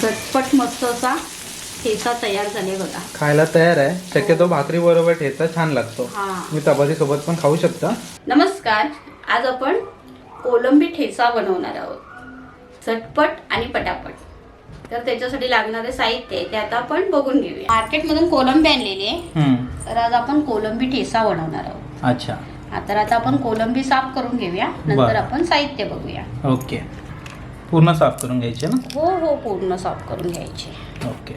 झटपट मस्त असा ठेचा तयार झाले बघा. खायला तयार आहे. शक्यतो भाकरी बरोबर ठेचा छान लागतो. हा. मी चपाती सोबत पण खाऊ शकता. नमस्कार. आज आपण कोलंबी ठेचा बनवणार आहोत. झटपट आणि पटापट. तर त्याच्यासाठी लागणारे साहित्य आहे ते आता आपण बघून घेऊया. मार्केटमधून कोलंबी आणलेली आहे. तर आज आपण कोलंबी ठेचा बनवणार आहोत. अच्छा. हा, तर आता आपण कोलंबी साफ करून घेऊया. नंतर बरं. आपण साहित्य बघूया. ओके. पूर्ण साफ करून घ्यायचे ना? हो हो पूर्ण साफ करून घ्यायचे. ओके.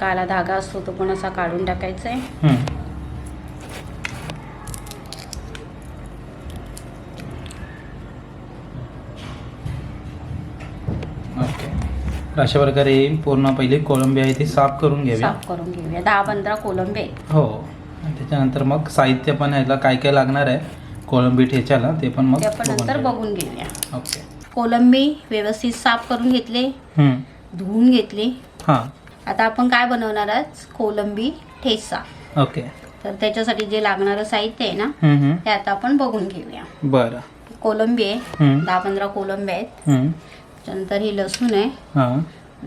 काला धागा असतो तो पण असा काढून टाकायचा आहे. ओके. अशा प्रकारे पूर्ण पहिली कोळंबी आहे ती साफ करून घ्यावी साफ करून घेऊया. दहा पंधरा कोलंबी हो. त्याच्यानंतर मग साहित्य पण ह्याला काय काय लागणार आहे? कोळंबी ठेच्याला ते पण मग नंतर. बघून घेऊया. ओके. कोलंबी व्यवस्थित साफ करून घेतले. धुवून घेतली आता आपण काय बनवणार आहोत कोलंबी ठेचा ओके तर त्याच्यासाठी जे लागणारं साहित्य आहे ना. ते आता आपण बघून घेऊया बरं कोलंबी आहे. दहा पंधरा कोलंबी आहेत. त्याच्यानंतर ही लसूण आहे हां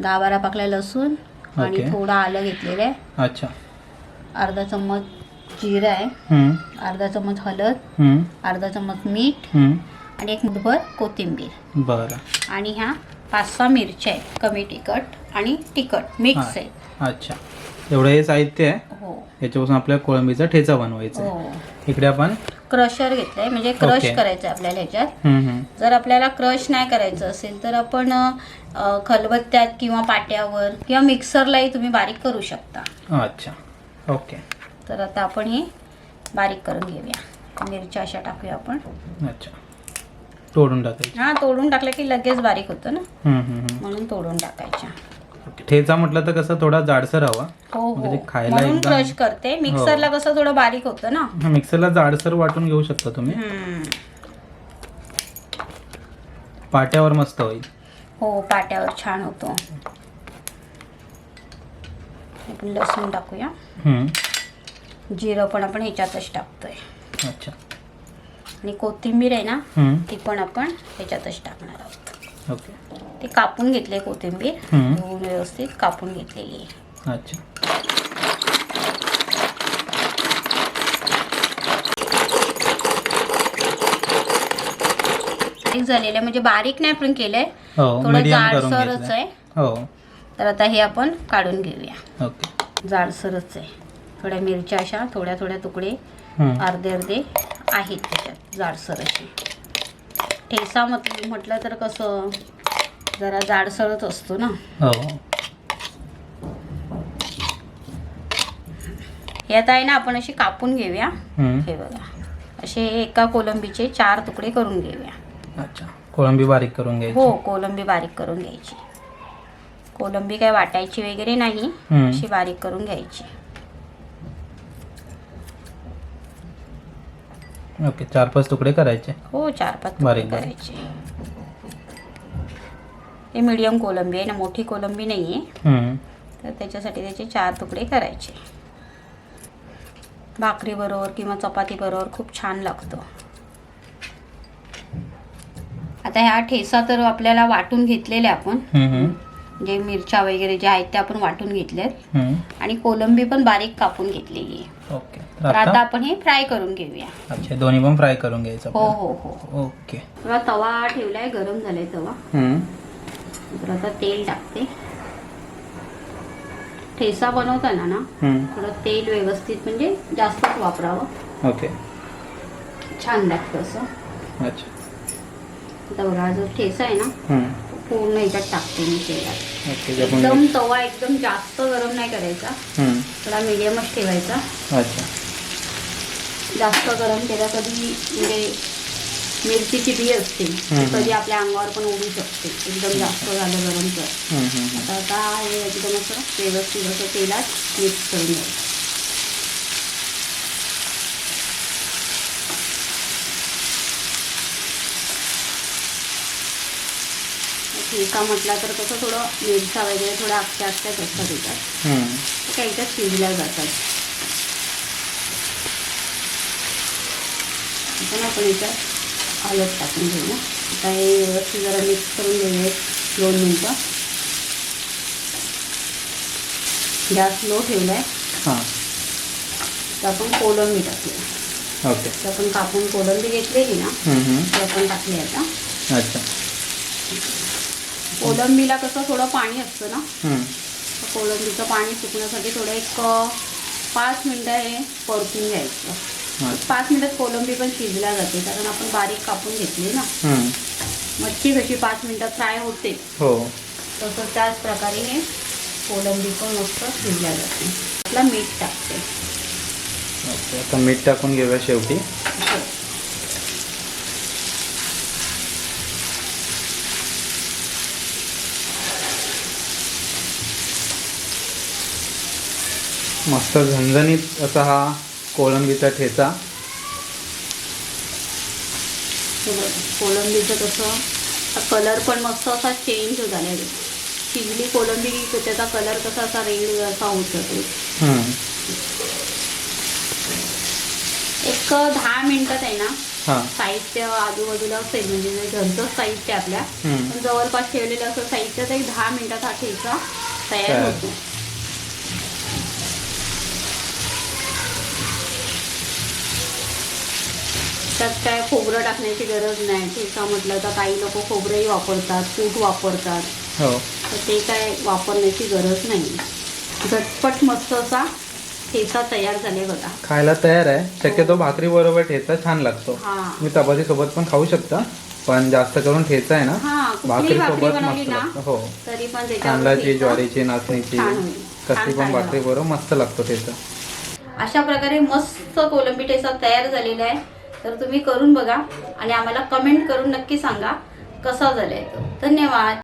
दहा बारा पाकल्या लसूण आणि. थोडं आलं घेतलेलं आहे अच्छा अर्धा चम्मच जिरं आहे. अर्धा चम्मच हळद. अर्धा चम्मच मीठ. आणि एक मुठभर कोथिंबीर. बरं. आणि ह्या पाच सहा मिरच्या आहेत कमी तिखट आणि तिखट मिक्स हा. आहेत. अच्छा. एवढं हे साहित्य आहे. हो. याच्यापासून आपल्याला कोळंबीचा ठेचा बनवायचा आहे. हो. इकडे आपण क्रशर घेतलंय म्हणजे क्रश ओके. करायचं आहे आपल्याला ह्याच्यात. हम्म, हम्म. जर आपल्याला क्रश नाही करायचं असेल तर आपण अ, खलबत्त्यात किंवा पाट्यावर किंवा मिक्सरलाही तुम्ही बारीक करू शकता. अच्छा. ओके. तर आता आपण हे बारीक करून घेऊया. मिरच्या अशा टाकूया आपण. अच्छा. तोडून टाकायचे. हा तोडून टाकलं की लगेच बारीक होतं ना. हम्म, हम्म, हम्म. म्हणून तोडून टाकायच्या. ओके. ठेचा म्हटलं तर कसं थोडा जाडसर हवा. हो म्हणजे हो खायला म्हणून एकदम- क्रश करते. मिक्सरला कसं थोडं बारीक होतं ना. हा, मिक्सरला जाडसर वाटून घेऊ शकता तुम्ही. हम्म. पाट्यावर मस्त होईल. हो पाट्यावर छान होतो. आपण लसूण टाकूया. हम्म. जिरं पण आपण ह्याच्यातच टाकतोय. अच्छा. आणि कोथिंबीर आहे ना. ती पण आपण ह्याच्यातच टाकणार आहोत. ओके. ती कापून घेतली कोथिंबीर. धुवून व्यवस्थित कापून घेतलेली आहे. अच्छा. बारीक झालेलं म्हणजे बारीक नाही पण केलंय. हो थोडं जाडसरच आहे. हो. तर आता हे आपण काढून घेऊया. जाडसरच आहे. थोड्या मिरच्या अशा थोड्या थोड्या तुकडे. अर्धे अर्धे. आहेत त्याच्यात जाडसर असे ठेसा म्हट म्हटलं तर कसं जरा जाडसरच असतो ना. हो. हे आता आहे ना आपण अशी कापून घेऊया. हे बघा. असे एका कोलंबीचे चार तुकडे करून घेऊया. अच्छा. कोळंबी बारीक करून घ्यायची? हो कोलंबी बारीक करून घ्यायची. कोलंबी काय वाटायची वगैरे नाही. अशी बारीक करून घ्यायची. ओके चार पाच तुकडे करायचे हो चार पाच बारीक. करायचे हे मीडियम कोलंबी आहे ना मोठी कोलंबी नाही आहे हम्म. तर त्याच्यासाठी त्याचे चार तुकडे करायचे भाकरीबरोबर किंवा चपातीबरोबर खूप छान लागतं आता ह्या ठेसा तर आपल्याला वाटून घेतलेल्या आपण हम्म, हम्म. जे मिरच्या वगैरे ज्या आहेत त्या आपण वाटून घेतल्यात. आणि कोलंबी पण बारीक कापून घेतलेली आहे. ओके. तर आता? आपण हे फ्राय करून घेऊया. अच्छा दोन्ही पण फ्राय करून घ्यायचं हो. हो हो. ओके. तेव्हा तवा ठेवलाय गरम झालाय तवा. तर आता तेल टाकते. ठेसा बनवताना ना. थोडं तेल व्यवस्थित म्हणजे जास्तच वापरावं. ओके. छान लागतं असं. अच्छा. आता बघा जो ठेसा आहे ना पूर्ण ह्याच्यात टाकते मी तेलात. ओके एकदम तवा एकदम जास्त गरम नाही करायचा. हम्म. थोडा मिडियमच ठेवायचा. अच्छा. जास्त गरम केला कधी म्हणजे मिरचीची बी असते. ती हम्म. कधी आपल्या अंगावर पण उडू शकते. एकदम जास्त झालं गरम तर. हम्म, हम्म, हम्म. आता आता हे एकदम असं व्यवस्थित असं तेलात मिक्स करून घ्यायचं. ठेचा म्हटला तर कसं थोडं मिरच्या वगैरे थोड्या आखच्या आखत्याच असतात त्याच्यात. त्या काही त्यात शिजल्या जातात. आता ना आपण याच्यात हळद टाकून घेऊ आता हे व्यवस्थित जरा मिक्स करून घेऊया दोन मिनटं. गॅस लो ठेवलाय. हां. तर आपण कोलंबी टाकली ओके. तर आपण कापून कोलंबी घेतलेली ना. ती आपण टाकली आता. अच्छा. कोलंबीला कसं थोडं पाणी असतं ना? कोलंबीचं पाणी सुकण्यासाठी थोडं एक पाच मिनटं हे परतून घ्यायचं. पाच मिनिटात कोलंबी पण शिजल्या जाते कारण आपण बारीक कापून घेतली ना. मच्छी कशी पाच मिनिटात फ्राय होते हो. तसं त्याच प्रकारे हे कोलंबी पण मस्त शिजल्या जाते. आपला मीठ टाकते. आता मीठ टाकून घेऊया शेवटी. मस्त झणझणीत असा हा कोळंबीचा ठेचा. कोलंबीचं कसं कलर पण मस्त असा चेंज झाला आहे. शिजली कोलंबी त्याचा कलर कसा असा रेड असा होत. एक दहा मिनिटात आहे ना साहित्य आजूबाजूला असेल म्हणजे घरचं साहित्य आपल्या जवळपास ठेवलेलं असं साहित्य तर एक दहा मिनिटात हा ठेचा तयार. होतो. त्यात काय खोबरं टाकण्याची गरज नाही. ठेचा म्हटलं तर काही लोक खोबरंही वापरतात कूट वापरतात. हो. तर ते काय वापरण्याची गरज नाही. झटपट मस्त असा ठेचा तयार झाले बघा. खायला तयार आहे. शक्यतो भाकरी बरोबर ठेचा छान लागतो. हा. तुम्ही चपाती सोबत पण खाऊ शकता पण जास्त करून ठेचा आहे ना. हा भाकरी सोबत बनवली मस्त ना लागतो. हो. तरी पण त्याच्यावर तांदळाची ठेचा ज्वारीची नाचणीची छान होईल. छान कसली पण खायला भाकरी बरोबर मस्त लागतो ठेचा. अशा प्रकारे मस्त कोलंबी ठेचा तयार झालेला आहे. तर तुम्ही करून बघा आणि आम्हाला कमेंट करून नक्की सांगा कसा झालाय तो. धन्यवाद.